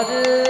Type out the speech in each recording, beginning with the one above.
Hare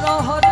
Oh, Hare.